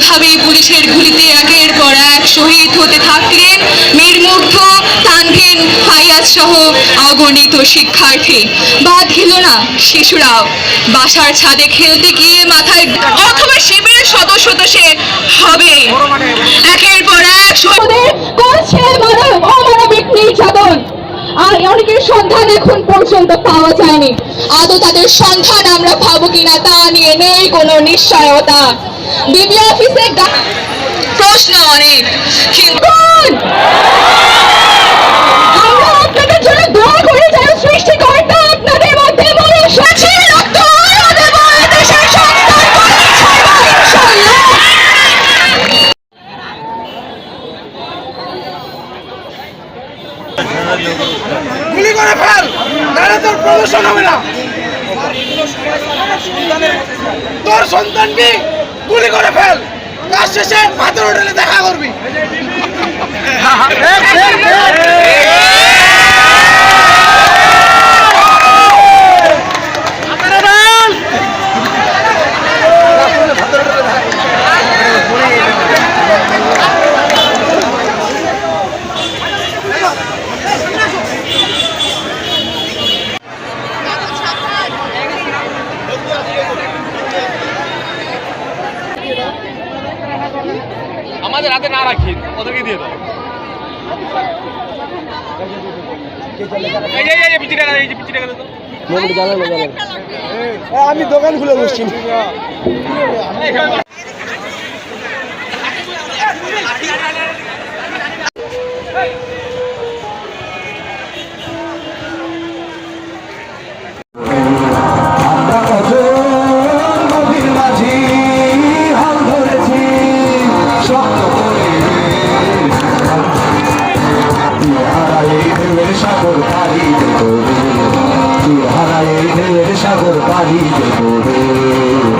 এভাবেই পুলিশের গুলিতে একের পর এক শহীদ হতে থাকলেন নির্মুগ্ধ তানভীন ফাইয়াজ সহ অগণিত শিক্ষার্থী। বাদ গেল না শিশুরাও। বাসার ছাদে খেলতে গিয়ে মাথায় অথবা শিবিরের সদস্য তো সে হবে একের পর এক করছে নির্যাতন। আর অনেকের সন্ধান এখন পর্যন্ত পাওয়া যায়নি। আদৌ তাদের সন্ধান আমরা পাবো কিনা তা নিয়ে নেই কোনো নিশ্চয়তা। বিবি অফিসে প্রশ্ন অনেক কিন্তু গুলি করে ফেল নাহলে তোর প্রমোশন হবে না। তোর সন্তানকে গুলি করে ফেল। কাজ শেষে ভাতের হোটেলে দেখা করবি। আমাদের হাতে না রাখি ওদেরকে দিয়ে দাও। আমি দোকান খুলে বসছি সাগর পাড়ি দেব তুই হারায় ঢেউয়ের সাগর পাড়ি দেব পূর্ব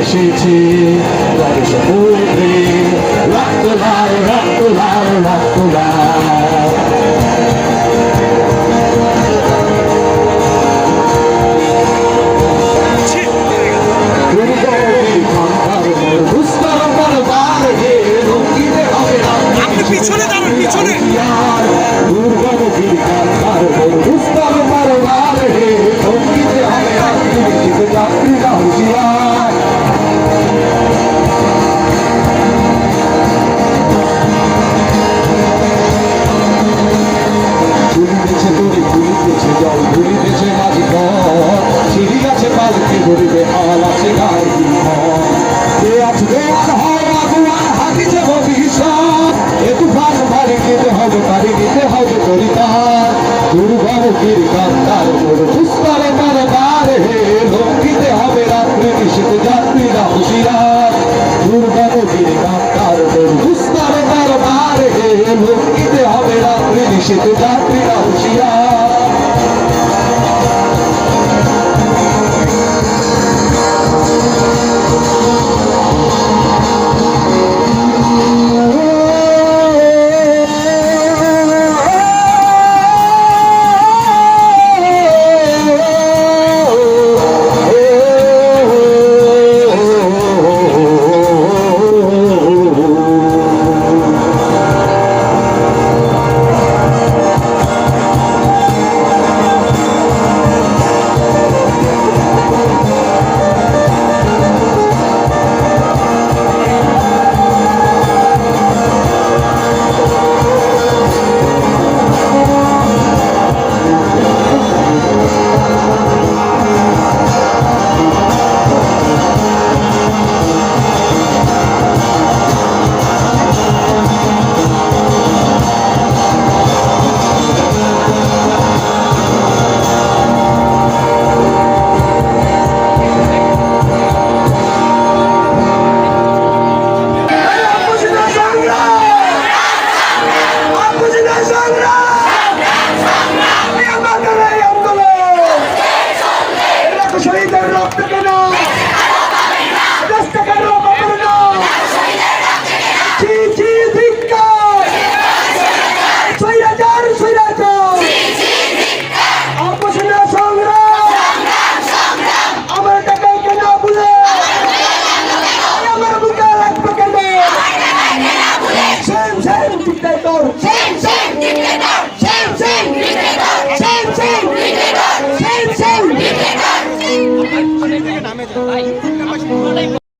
এসেছে। রক্ত লাল রক্ত লাল রক্ত লাল পিছনে। দাঁড়ান পিছনে জল